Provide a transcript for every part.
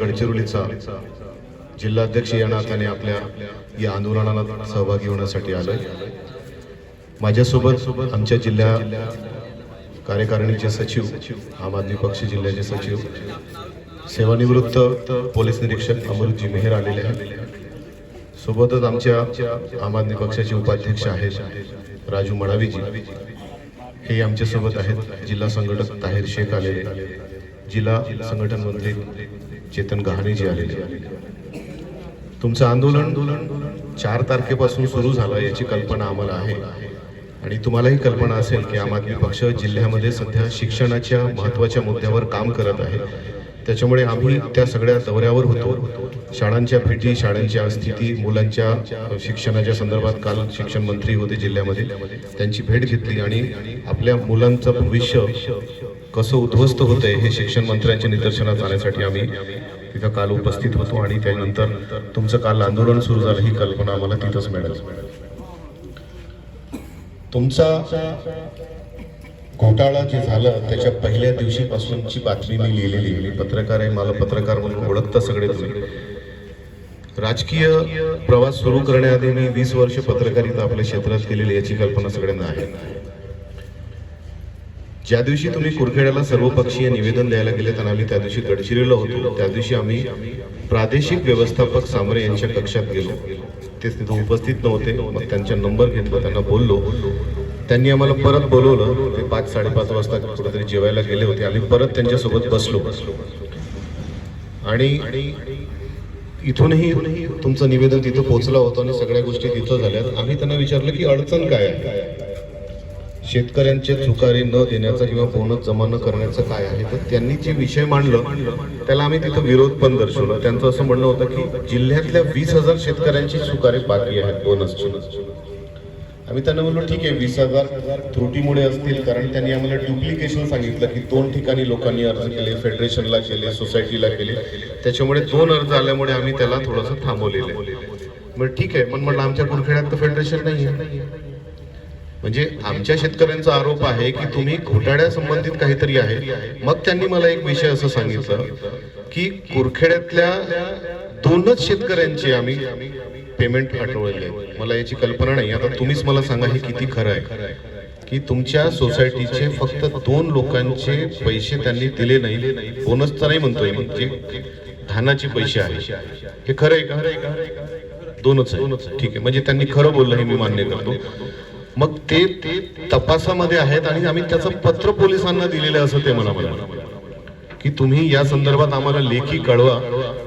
गडचिरोलीचा जिल्हाध्यक्ष या नात्याने आपल्या या आंदोलनाला सहभागी होण्यासाठी आलोय. माझ्यासोबत आमच्या जिल्हा कार्यकारिणीचे सचिव आम आदमी पक्ष जिल्ह्याचे सचिव सेवानिवृत्त पोलीस निरीक्षक अमृतजी मेहर आलेले आहेत. सोबतच आमच्या आम आदमी पक्षाचे उपाध्यक्ष आहेत राजू मडावीजी. हे आमच्यासोबत आहेत जिल्हा संघटक ताहिर शेख आलेले जिल्हा संघटन मंत्री चेतन गहाणेजी आलेले तुमचं आंदोलन चार तारखेपासून सुरू झालं याची कल्पना आम्हाला आहे. आणि तुम्हालाही कल्पना असेल की आम आदमी पक्ष जिल्ह्यामध्ये सध्या शिक्षणाच्या महत्त्वाच्या मुद्द्यावर काम करत आहे. त्याच्यामुळे आम्ही त्या सगळ्या दौऱ्यावर होतो. शाळांच्या भेटी शाळांच्या स्थिती मुलांच्या शिक्षणाच्या संदर्भात काल शिक्षण मंत्री होते जिल्ह्यामध्ये. त्यांची भेट घेतली आणि आपल्या मुलांचं भविष्य कसं उद्ध्वस्त होतंय हे शिक्षण मंत्र्यांच्या निदर्शनात आणण्यासाठी आम्ही तिथं काल उपस्थित होतो आणि त्यानंतर तुमचं काल आंदोलन सुरू झालं ही कल्पना आम्हाला तिथंच मिळाली. तुमचा घोटाळा जे झालं त्याच्या पहिल्या दिवशीपासूनची बातमी मी लिहिलेली आहे. मी पत्रकार आहे मला पत्रकार म्हणून ओळखता सगळे तुम्ही. राजकीय प्रवास सुरू करण्याआधी मी वीस वर्ष पत्रकारिता आपल्या क्षेत्रात केलेली याची कल्पना सगळ्यांना आहे. ज्या दिवशी तुम्ही कुरखेड्याला सर्वपक्षीय निवेदन द्यायला गेले त्यांना आम्ही त्या दिवशी गडचिरोलीला होतो. त्या दिवशी आम्ही प्रादेशिक व्यवस्थापक सामरे यांच्या कक्षात गेलो. ते तिथे उपस्थित नव्हते. मग त्यांचा नंबर घेतला. त्यांना बोललो. त्यांनी आम्हाला परत बोलवलं. ते पाच साडेपाच वाजता कुठेतरी जेवायला गेले होते. आम्ही परत त्यांच्यासोबत बसलो. आणि इथूनही तुमचं निवेदन तिथं पोहोचलं होतं आणि सगळ्या गोष्टी तिथं झाल्या. आम्ही त्यांना विचारलं की अडचण काय आहे? शेतकऱ्यांचे चुकारे न देण्याचा किंवा पूर्ण जमा न करण्याचं काय आहे? तर त्यांनी जे विषय मांडलं त्याला आम्ही तिथं विरोध पण दर्शवला. त्यांचं असं म्हणणं होतं की जिल्ह्यातल्या वीस हजार शेतकऱ्यांची चुकारे बाकी आहेत बोनसची आम्ही त्यांना म्हणलो ठीक आहे वीस हजार त्रुटीमुळे असतील कारण त्यांनी आम्हाला डुप्लिकेशन सांगितलं की दोन ठिकाणी लोकांनी अर्ज केले फेडरेशनला केले सोसायटीला केले. त्याच्यामुळे दोन अर्ज आल्यामुळे आम्ही त्याला थोडंसं थांबवलेलं आहे. मग ठीक आहे पण म्हणलं आमच्या कुरखेड्यात तर फेडरेशन नाही आहे म्हणजे आमच्या शेतकऱ्यांचा आरोप आहे की तुम्ही घोटाळ्या संबंधित काहीतरी आहे. मग त्यांनी मला एक विषय असं सांगितलं की कुरखेड्यातल्या दोनच शेतकऱ्यांचे आम्ही पेमेंट हटवले मला याची कल्पना नाही. आता तुम्हीच मला सांगा हे किती खरं आहे. की तुमच्या सोसायटीचे फक्त दोन लोकांचे पैसे त्यांनी दिले नाही. बोनस तर नाही म्हणतोय म्हणजे धानाचे पैसे आहे. हे खरं आहे का? दोनच आहे. ठीक आहे. म्हणजे त्यांनी खरं बोललं हे मी मान्य करतो. मग ते ते तपासामध्ये आहेत आणि आम्ही त्याचं पत्र पोलिसांना दिलेलं असं ते मला म्हणाले की तुम्ही या संदर्भात आम्हाला लेखी कळवा.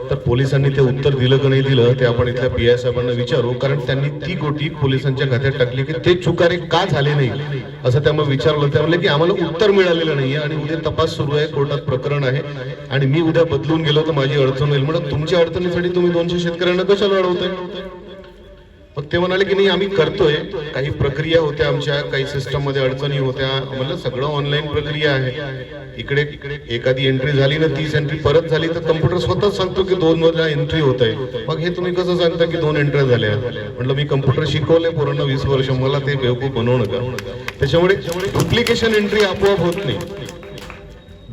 तर पोलिसांनी ते उत्तर दिलं की नाही दिलं ते आपण इथल्या पी आय साहेबांना विचारू. कारण त्यांनी ती गोटी पोलिसांच्या खात्यात टाकली की ते चुकारे का झाले नाही? असं त्यामुळे विचारलं. ते की आम्हाला उत्तर मिळालेलं नाहीये आणि उद्या तपास सुरू आहे. कोर्टात प्रकरण आहे. आणि मी उद्या बदलून गेलो तर माझी अडचण होईल. म्हणून तुमच्या अडचणीसाठी तुम्ही दोनशे शेतकऱ्यांना कशाला अडवताय? मग ते म्हणाले की नाही आम्ही करतोय. काही प्रक्रिया होत्या आमच्या काही सिस्टममध्ये अडचणी होत्या. म्हणलं सगळं ऑनलाईन प्रक्रिया आहे. इकडे एखादी एंट्री झाली ना तीस एंट्री परत झाली तर कम्प्युटर स्वतःच सांगतो की दोन वेळा एंट्री होत आहे. मग हे तुम्ही कसं सांगता की दोन एंट्री झाल्या? म्हटलं मी कम्प्युटर शिकवलंय पूर्ण वीस वर्ष. मला ते बेवकूफ बनवू नका. त्याच्यामुळे डुप्लिकेशन एंट्री आपोआप होत नाही.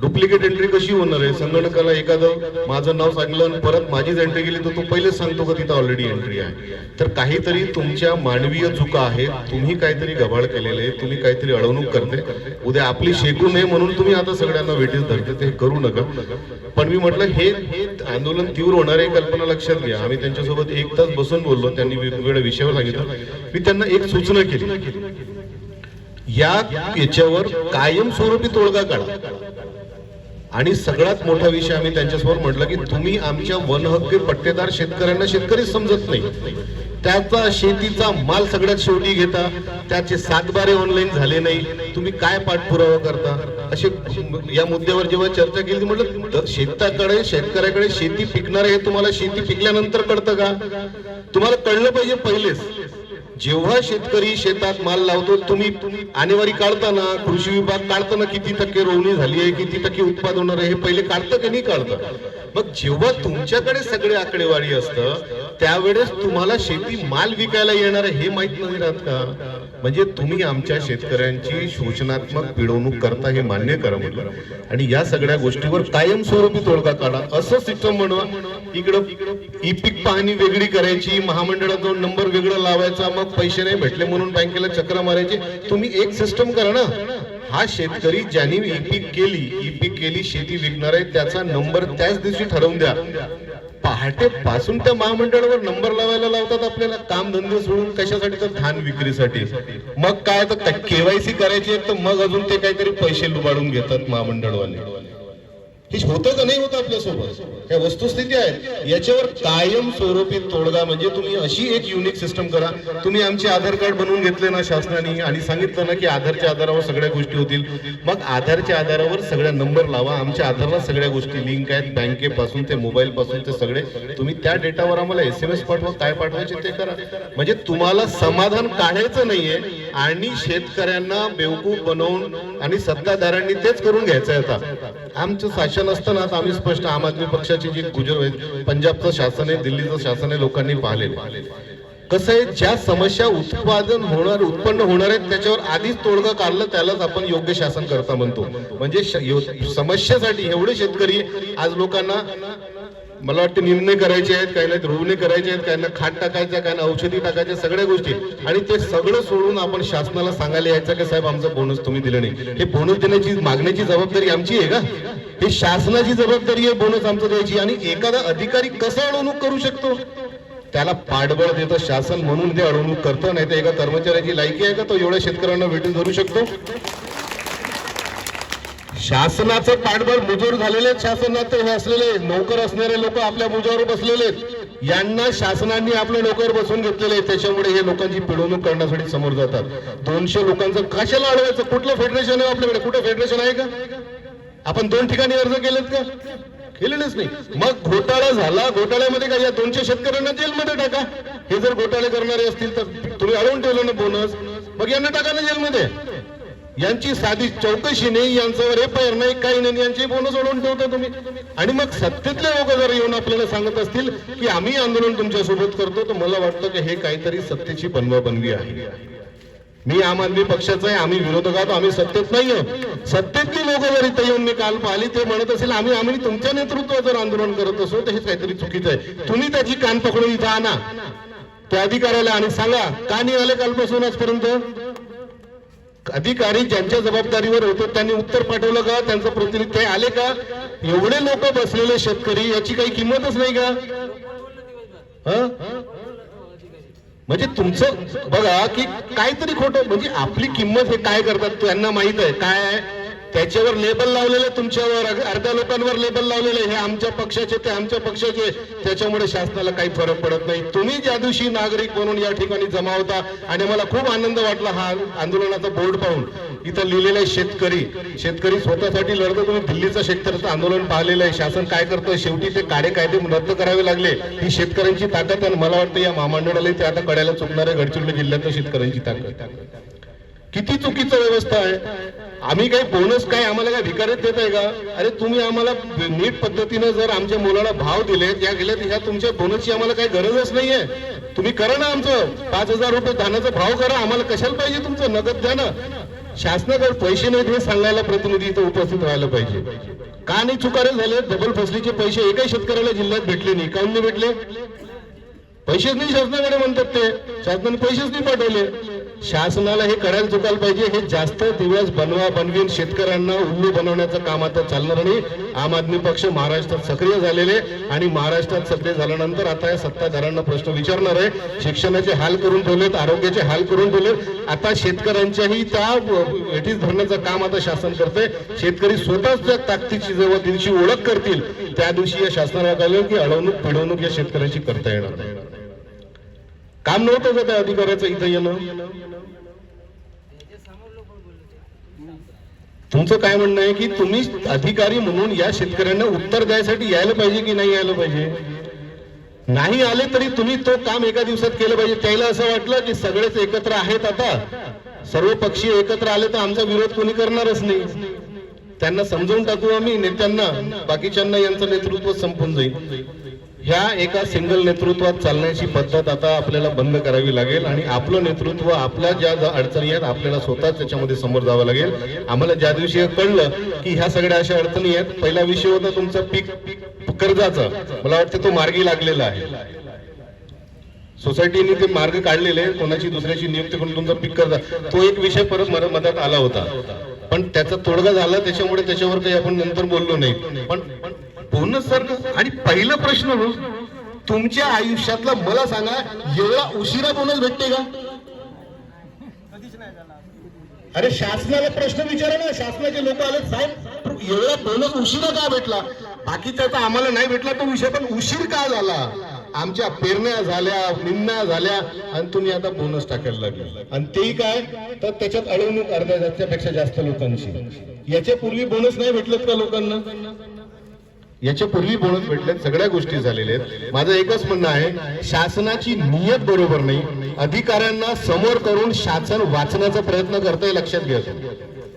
डुप्लिकेट एंट्री कशी होणार आहे? संगणकाला एखादं माझं नाव सांगलं आणि परत माझीच एंट्री गेली तर तो पहिलेच सांगतो का तिथं ऑलरेडी एंट्री आहे? तर काहीतरी तुमच्या मानवीय चुका आहेत तुम्ही काहीतरी गबाळ केलेले आहे तुम्ही काहीतरी अडवणूक करते उद्या आपली शेकू नये म्हणून तुम्ही आता सगळ्यांना वेटीस धरते ते करू नका. पण मी म्हटलं हे आंदोलन तीव्र होणार आहे कल्पना लक्षात घ्या. आम्ही त्यांच्यासोबत एक तास बसून बोललो त्यांनी वेगवेगळ्या विषयावर सांगितलं. मी त्यांना एक सूचना केली. या याच्यावर कायमस्वरूपी तोडगा काढा. आणि सगळ्यात मोठा विषय आम्ही त्यांच्यासमोर म्हटलं की तुम्ही आमच्या वन पट्टेदार शेतकऱ्यांना शेतकरीच समजत नाही. त्याचा शेतीचा माल सगळ्यात शेवटी घेता त्याचे सातबारे ऑनलाईन झाले नाही. तुम्ही काय पाठपुरावा करता? असे या मुद्द्यावर जेव्हा चर्चा केली म्हटलं शेताकडे शेतकऱ्याकडे शेती पिकणार हे तुम्हाला शेती पिकल्यानंतर कळतं का? तुम्हाला कळलं पाहिजे पहिलेच. जेव्हा शेतकरी शेतात माल लावतो तुम्ही आणेवारी काढताना कृषी विभाग काढताना किती टक्के रोवणी झाली आहे किती टक्के उत्पादन होणार आहे हे पहिले काढतं की नाही काढतं? मग जेव्हा तुमच्याकडे सगळे आकडेवारी असतं त्यावेळेस तुम्हाला शेती माल विकायला येणार हे माहीत नाही राहत का? म्हणजे तुम्ही आमच्या शेतकऱ्यांची शोषणात्मक पिळवणूक करता हे मान्य करा म्हटलं आणि या सगळ्या गोष्टीवर कायमस्वरूपी तोडगा काढा. असं सिस्टम म्हणवा इकडं ई पीक पाहणी वेगळी करायची महामंडळातून नंबर वेगळं लावायचा मग पैसे नाही भेटले म्हणून बँकेला चक्र मारायचे. तुम्ही एक सिस्टम करा ना. हा शेतकरी ज्यांनी ई पीक केली ई पीक केली शेती विकणार आहे त्याचा नंबर त्याच दिवशी ठरवून द्या. पहाटे पासून त्या महामंडळावर नंबर लावायला लावतात आपल्याला. काम धंदे सोडून कशासाठी? तर धान विक्रीसाठी. मग काय? तर केवायसी करायची तर मग अजून ते काहीतरी पैसे लुबाडून घेतात महामंडळवाले. हे होतं का नाही होतं आपल्यासोबत. या वस्तुस्थिती आहेत याच्यावर कायम स्वरूपी तोडगा म्हणजे तुम्ही अशी एक युनिक सिस्टम करा. तुम्ही आमचे आधार कार्ड बनवून घेतले ना शासनाने आणि सांगितलं ना की आधारच्या आधारावर सगळ्या गोष्टी होतील. मग आधारच्या आधारावर सगळ्या नंबर लावा. आमच्या आधारला सगळ्या गोष्टी लिंक आहेत. बँकेपासून ते मोबाईल पासून ते सगळे. तुम्ही त्या डेटावर आम्हाला एस एम एस पाठवा. काय पाठवायचे ते करा. म्हणजे तुम्हाला समाधान काढायचं नाहीये. आणि शेतकऱ्यांना बेवकूफ बनवून आणि सत्ताधाऱ्यांनी तेच करून घ्यायचं आहे आता. आमचं शासन असताना आम्ही स्पष्ट आम आदमी पक्षाची जी गुजर पंजाबचं शासन आहे दिल्लीचं शासन आहे लोकांनी पाहिले कसं आहे ज्या समस्या उत्पादन होणार उत्पन्न होणार आहेत त्याच्यावर आधीच तोडगा काढलं त्यालाच आपण योग्य शासन करता म्हणतो. म्हणजे समस्येसाठी एवढे शेतकरी आज लोकांना मला वाटतं निर्णय करायचे आहेत काही नाही रोवणे करायचे आहेत काही खाट टाकायच्या काही औषधी टाकायच्या सगळ्या गोष्टी. आणि ते सगळं सोडून आपण शासनाला सांगायला यायचं की साहेब आमचा बोनस तुम्ही दिला नाही. हे बोनस देण्याची मागण्याची जबाबदारी आमची आहे का? हे शासनाची जबाबदारी आहे बोनस आमचं द्यायची. आणि एखादा अधिकारी कसा अडवणूक करू शकतो? त्याला पाठबळ देतं शासन म्हणून ते अडवणूक करतं नाही तर एका कर्मचाऱ्याची लायकी आहे का तो एवढ्या शेतकऱ्यांना भेटून धरू शकतो? शासनाचं पाठबळ मुजोर झालेले आहेत शासनात हे असलेले नोकर असणारे लोक आपल्या मुजावर बसलेले यांना शासनाने आपल्या नोकर बसून घेतलेले त्याच्यामुळे हे लोकांची पिळवणूक करण्यासाठी समोर जातात. दोनशे लोकांचं कशाला अडवायचं? कुठलं फेडरेशन आहे आपल्याकडे? कुठं फेडरेशन आहे का? आपण दोन ठिकाणी अर्ज केलेत का? केलेलेच नाही. मग घोटाळा झाला. घोटाळ्यामध्ये काय? या दोनशे शेतकऱ्यांना जेलमध्ये टाका. हे जर घोटाळे करणारे असतील तर तुम्ही अडवून ठेवलं ना बोनस मग यांना टाका ना जेलमध्ये. यांची साधी चौकशी नाही यांच्यावर एफ नाही काही नाही यांची बोनस ओढवून ठेवता तुम्ही. आणि मग सत्तेतले लोक जर येऊन आपल्याला सांगत असतील की आम्ही आंदोलन तुमच्यासोबत करतो तर मला वाटतं की हे काहीतरी सत्तेची बनवाबनवी आहे. मी आम आदमी पक्षाचा आहे आम्ही विरोधक आहोत आम्ही सत्तेत नाही आहोत सत्तेतली लोक जर इथे येऊन मी काल पाहिली ते म्हणत असेल आम्ही आम्ही तुमच्या नेतृत्वात जर आंदोलन करत असो तर हे काहीतरी चुकीचं आहे. तुम्ही त्याची कान पकडून इथं आणा त्या अधिकाऱ्याला आणि सांगा का नाही आले कालपासून आजपर्यंत? अधिकारी ज्यांच्या जबाबदारीवर होते त्यांनी उत्तर पाठवलं का? त्यांचं प्रतिनिधी ते आले का? एवढे लोक बसलेले शेतकरी याची काही किंमतच नाही का? म्हणजे तुमचं बघा की काहीतरी खोटं म्हणजे आपली किंमत हे काय करतात त्यांना माहीत आहे. काय आहे? त्याच्यावर लेबल लावलेलं तुमच्यावर अर्ध्या लोकांवर लेबल लावलेलं हे आमच्या पक्षाचे ते आमच्या पक्षाचे. त्याच्यामुळे शासनाला काही फरक पडत नाही. तुम्ही ज्या दिवशी नागरिक म्हणून या ठिकाणी जमा होता आणि मला खूप आनंद वाटला हा आंदोलनाचा बोर्ड पाहून. इथं लिहिलेलं आहे शेतकरी. शेतकरी स्वतःसाठी लढतो तुम्ही दिल्लीचं शेतकऱ्याचं आंदोलन पाहिलेलं आहे. शासन काय करतं शेवटी ते काळे कायदे रद्द करावे लागले. ही शेतकऱ्यांची ताकद आहे आणि मला वाटतं या महामंडळाला ते आता कड्याला चुकणाऱ्या गडचिरोली जिल्ह्यातल्या शेतकऱ्यांची ताकद. किती चुकीचं व्यवस्था आहे? आम्ही काही बोनस काय आम्हाला काय भिकारीत देत आहे का? अरे तुम्ही आम्हाला नीट पद्धतीनं जर आमच्या मुलाला भाव दिले त्या गेल्या ह्या तुमच्या बोनसची आम्हाला काही गरजच नाहीये. तुम्ही करा ना आमचं. पाच हजार रुपये धानाचा भाव करा. आम्हाला कशाला पाहिजे तुमचं? नगद द्या ना. शासनाकडे पैसे नाहीत हे सांगायला प्रतिनिधी इथं उपस्थित व्हायला पाहिजे. का नाही चुकारे झाले? डबल फसलीचे पैसे एकाही शेतकऱ्याला जिल्ह्यात भेटले नाही. काऊन नाही भेटले? पैसेच नाही शासनाकडे म्हणतात ते. शासनाने पैसेच नाही पाठवले. शासनाला हे करायला चुकायला पाहिजे हे जास्त दिवस बनवा बनवीन शेतकऱ्यांना उल्लू बनवण्याचं काम आता चालणार नाही आम आदमी पक्ष महाराष्ट्रात सक्रिय झालेले आणि महाराष्ट्रात सक्रिय झाल्यानंतर आता या सत्ताधाऱ्यांना प्रश्न विचारणार आहे. शिक्षणाचे हाल करून ठेवलेत आरोग्याचे हाल करून ठेवलेत. आता शेतकऱ्यांच्याही त्या वेठीस धरण्याचं काम आता शासन करते शेतकरी स्वतःच त्या ताकदीची जेव्हा दिवशी ओळख करतील त्या दिवशी या शासनाला कळलं की अडवणूक फिडवणूक या शेतकऱ्यांची करता येणार नाही. काम नव्हतं का त्या अधिकाऱ्याचं इथं येणं. तुमचं काय म्हणणं आहे की तुम्ही अधिकारी म्हणून या शेतकऱ्यांना उत्तर द्यायसाठी यायला पाहिजे की नाही यायला पाहिजे? नाही आले तरी तुम्ही तो काम एका दिवसात केलं पाहिजे. त्याला असं वाटलं की सगळेच एकत्र आहेत आता. सर्व पक्षी एकत्र आले तर आमचा विरोध कोणी करणारच नाही. त्यांना समजवून टाकू आम्ही नेत्यांना बाकीच्यांना यांचं नेतृत्व संपून जाईल. ह्या एका सिंगल नेतृत्वात चालण्याची पद्धत आता आपल्याला बंद करावी लागेल आणि आपलं नेतृत्व आपल्या ज्या ज्या अडचणी आहेत आपल्याला स्वतःच त्याच्यामध्ये समोर जावं लागेल. आम्हाला ज्या दिवशी कळलं की ह्या सगळ्या अशा अडचणी आहेत पहिला विषय होता तुमचा पीक कर्जाचा. मला वाटतं तो मार्गी लागलेला आहे. सोसायटीने ते मार्ग काढलेले कोणाची दुसऱ्याची नियुक्ती करून तुमचा पीक कर्ज. तो एक विषय परत मर- मदत आला होता. पण त्याचा तोडगा झाला त्याच्यामुळे त्याच्यावर काही आपण नंतर बोललो नाही. पण बोनस सर आणि पहिला प्रश्न हो, तुमच्या आयुष्यातला मला सांगा एवढा उशिरा बोनस भेटते का? अरे शासनाला प्रश्न विचारा ना शासनाचे लोक आले साहेब एवढा बोनस उशिरा का भेटला? बाकीचा त्याचा आम्हाला नाही भेटला तो विषय पण उशीर का झाला? आमच्या पेरण्या झाल्या निम्म्या झाल्या आणि तुम्ही आता बोनस टाकायला लागले. आणि तेही काय? तर त्याच्यात अडवणूक अर्ध्या जास्तीपेक्षा जास्त लोकांची. याच्या पूर्वी बोनस नाही भेटलत का लोकांना? याच्या पूर्वी बोलत भेटले सगळ्या गोष्टी झालेल्या आहेत. माझं एकच म्हणणं आहे शासनाची नियत बरोबर नाही. अधिकाऱ्यांना समोर करून शासन वाचण्याचा प्रयत्न करताय लक्षात घ्या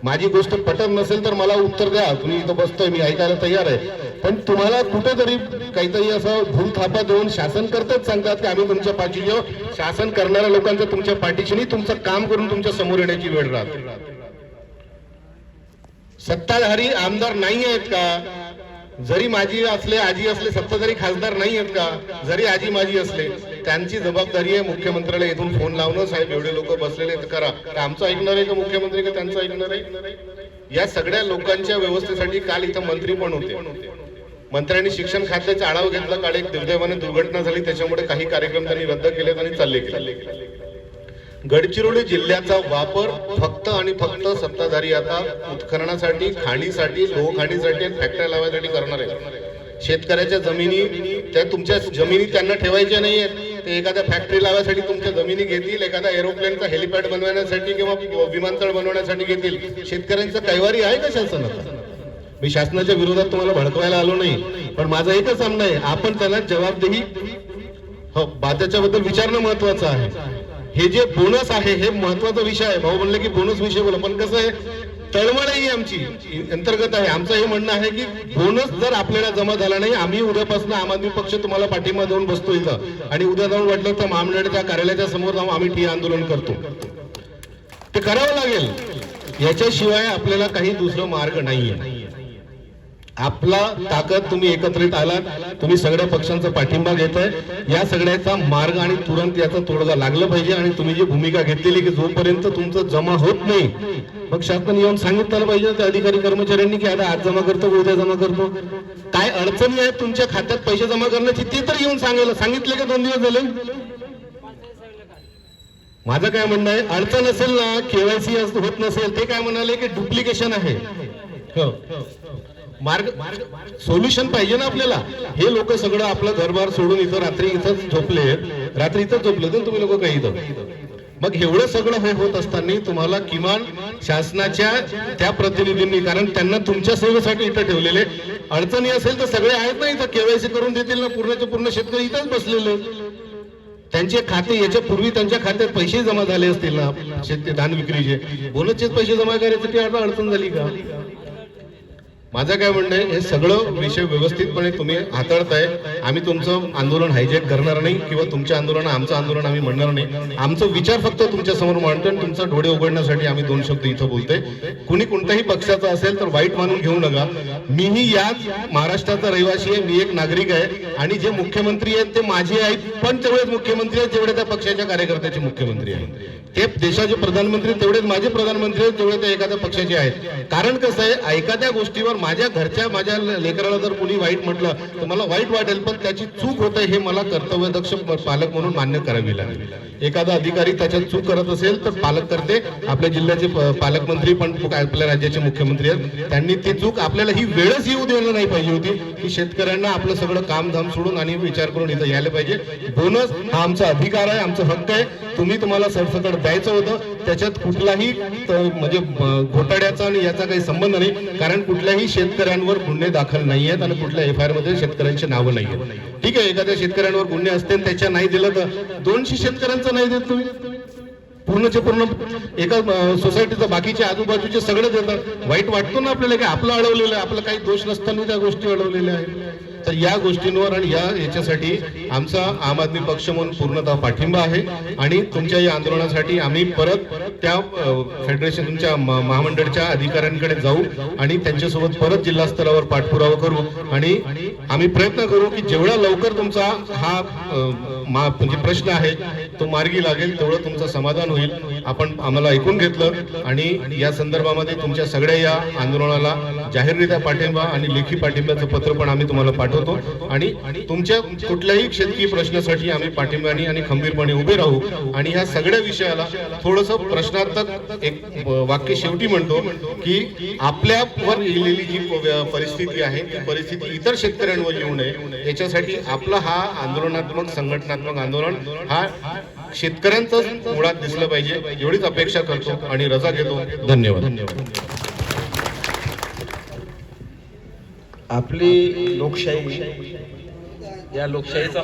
माझी गोष्ट पटत नसेल तर मला उत्तर द्या. तुम्ही इथं बसतोय मी ऐकायला तयार आहे. पण तुम्हाला कुठेतरी काहीतरी असं भूल थापा देऊन शासन करतच सांगतात की आम्ही तुमच्या पाठीशी आहोत. शासन करणाऱ्या लोकांचं तुमच्या पाठीशी नाही तुमचं काम करून तुमच्यासमोर येण्याची वेळ राहते. सत्ताधारी आमदार नाही आहेत का? जरी माझी असले आजी असले सत्ताधारी खासदार नाही आहेत का जरी आजी माझी असले त्यांची जबाबदारी आहे मुख्यमंत्र्याला इथून फोन लावणं. साहेब एवढे लोक बसलेले करा. आमचं ऐकणार आहे का मुख्यमंत्री का त्यांचं ऐकणार आहे? या सगळ्या लोकांच्या व्यवस्थेसाठी काल इथं मंत्री पण होते. मंत्र्यांनी शिक्षण खात्याचा आढावा घेतला. काल एक दुर्दैवाने दुर्घटना झाली. त्याच्यामुळे काही कार्यक्रम त्यांनी रद्द केलेत आणि चालले गेले गडचिरोली जिल्ह्याचा वापर फक्त आणि फक्त सत्ताधारी आता उत्खननासाठी खाणीसाठी लोहखाणीसाठी फॅक्टरी लावायसाठी करणार आहे शेतकऱ्याच्या जमिनी त्या तुमच्या जमिनी त्यांना ठेवायच्या नाही आहेत. ते एखाद्या फॅक्टरी लावायसाठी तुमच्या जमिनी घेतील एखाद्या एरोप्लेनचा हेलिपॅड बनवण्यासाठी किंवा विमानतळ बनवण्यासाठी घेतील. शेतकऱ्यांचं कैवारी आहे का शासनाचा? मी शासनाच्या विरोधात तुम्हाला भडकवायला आलो नाही. पण माझं एकच सांगणं आहे. आपण त्याला जबाबदेही हो बा- त्याच्याबद्दल विचारणं महत्वाचं आहे. हे जे बोनस आहे हे महत्त्वाचा विषय आहे. भाऊ म्हणले की बोनस विषय बोला. पण कसं आहे तळमळ ही आमची अंतर्गत आहे. आमचं हे म्हणणं आहे की बोनस जर आपल्याला जमा झाला नाही आम्ही उद्यापासून आम आदमी पक्ष तुम्हाला पाठिंबा देऊन बसतो इथं. आणि उद्या जाऊन वाटलं तर महामंडळाच्या कार्यालयाच्या समोर जाऊन आम्ही टी आंदोलन करतो. ते करावं लागेल. याच्याशिवाय आपल्याला काही दुसरा मार्ग नाहीये. आपला ताकद तुम्ही एकत्रित आलात तुम्ही सगळ्या पक्षांचा पाठिंबा घेताय. या सगळ्याचा मार्ग आणि तुरंत याचा तोडगा लागलं पाहिजे आणि तुम्ही जी भूमिका घेतलेली की जोपर्यंत तुमचं जमा होत नाही मग शासन येऊन सांगितलं पाहिजे त्या अधिकारी कर्मचाऱ्यांनी की आता आज जमा करतो उद्या जमा करतो? काय अडचणी आहेत तुमच्या खात्यात पैसे जमा करण्याची ते तर येऊन सांगायला सांगितले का दोन दिवस झाले. माझं काय म्हणणं आहे अडचण असेल ना केवायसी होत नसेल ते काय म्हणाले की डुप्लिकेशन आहे. हो. मार्ग सोल्युशन पाहिजे ना आपल्याला. हे लोक सगळं आपलं घरबार सोडून इथं रात्री इथं झोपले. रात्री इथं झोपले तर तुम्ही लोक काही इथं. मग एवढं सगळं हे होत असताना तुम्हाला किमान शासनाच्या त्या प्रतिनिधींनी कारण त्यांना तुमच्या सेवेसाठी इथं ठेवलेले. अडचणी असेल तर सगळे आहेत ना इथं. केवायसी करून देतील ना पूर्णचे पूर्ण शेतकरी इथंच बसलेले. त्यांचे खाते याच्या पूर्वी त्यांच्या खात्यात पैसे जमा झाले असतील ना शेती धान विक्रीचे. बोनसचेच पैसे जमा करायचं आता अडचण झाली का? माझं काय म्हणणं आहे हे सगळं विषय व्यवस्थितपणे तुम्ही हाताळताय. आम्ही तुमचं आंदोलन हायजॅक करणार नाही किंवा तुमच्या आंदोलन आमचं आंदोलन आम्ही म्हणणार नाही. आमचं विचार फक्त तुमच्यासमोर मांडतो आणि तुमचा डोळे उघडण्यासाठी आम्ही दोन शब्द इथं बोलतोय. कुणी कोणत्याही पक्षाचा असेल तर वाईट मानून घेऊ नका. मीही याच महाराष्ट्राचा रहिवासी आहे मी एक नागरिक आहे आणि जे मुख्यमंत्री आहेत ते माझे आहेत पण तेवढेच मुख्यमंत्री आहेत जेवढे त्या पक्षाच्या कार्यकर्त्याचे मुख्यमंत्री आहेत. ते देशाचे प्रधानमंत्री तेवढेच माझे प्रधानमंत्री आहेत तेवढे ते एखाद्या पक्षाचे आहेत. कारण कसं आहे एखाद्या गोष्टीवर माझ्या घरच्या माझ्या लेकराला जर कोणी वाईट म्हटलं तर मला वाईट वाटेल पण त्याची चूक होत आहे हे मला कर्तव्यदक्ष पालक म्हणून मान्य करावी लागेल. एखादा अधिकारी त्याच्यात चूक करत असेल तर पालक करते. आपल्या जिल्ह्याचे पालकमंत्री पण आपल्या राज्याचे मुख्यमंत्री आहेत. त्यांनी ती चूक आपल्याला ही वेळच येऊ द्यायला नाही पाहिजे होती की शेतकऱ्यांना आपलं सगळं काम धाम सोडून आणि विचार करून इथं यायला पाहिजे. बोनस हा आमचा अधिकार आहे आमचा हक्क आहे. तुम्ही तुम्हाला सरसकट द्यायचं होतं. त्याच्यात कुठलाही म्हणजे घोटाळ्याचा आणि याचा काही संबंध नाही. कारण कुठल्याही शेतकऱ्यांवर गुन्हे दाखल नाही आहेत आणि कुठल्या एफ आय आरमध्ये शेतकऱ्यांची नावं नाही आहेत ठीक आहे एखाद्या शेतकऱ्यांवर गुन्हे असते आणि त्याच्या नाही दिलं तर दोनशे शेतकऱ्यांचं नाही देत तुम्ही. पूर्णचे पूर्ण एका सोसायटीचं बाकीचे आजूबाजूचे सगळे देतात. वाईट वाटतो ना आपल्याला की आपलं अडवलेलं आहे आपलं काही दोष नसताना त्या गोष्टी अडवलेल्या आहेत. तर या गोष्टींवर आणि या याच्यासाठी आमचा आम आदमी पक्ष म्हणून पूर्णतः पाठिंबा आहे. आणि तुमच्या या आंदोलनासाठी आम्ही परत त्या फेडरेशन तुमच्या महामंडळच्या अधिकाऱ्यांकडे जाऊ आणि त्यांच्यासोबत परत जिल्हा स्तरावर पाठपुरावा करू. आणि आम्ही प्रयत्न करू की जेवढा लवकर तुमचा हा म्हणजे प्रश्न आहे तो मार्गी लागेल तेवढं तुमचं समाधान होईल. आपण आम्हाला ऐकून घेतलं आणि या संदर्भामध्ये तुमच्या सगळ्या या आंदोलनाला जाहीररित्या पाठिंबा आणि लेखी पाठिंब्याचं पत्र पण आम्ही तुम्हाला पाठवतो. आणि तुमच्या कुठल्याही शेतकी प्रश्नासाठी आम्ही पाठिंब्याने आणि खंबीरपणे उभे राहू. आणि ह्या सगळ्या विषयाला थोडस प्रश्नार्थक एक वाक्य शेवटी म्हणतो की आपल्यावर येलेली जी परिस्थिती आहे ती परिस्थिती इतर शेतकऱ्यांवर येऊ नये. याच्यासाठी आपला हा आंदोलनात्मक संघटनात्मक आंदोलन हा शेतकऱ्यांचाच मुळात दिसलं पाहिजे. एवढीच अपेक्षा करतो आणि रजा घेतो धन्यवाद. आपली लोकशाही या लोकशाहीचा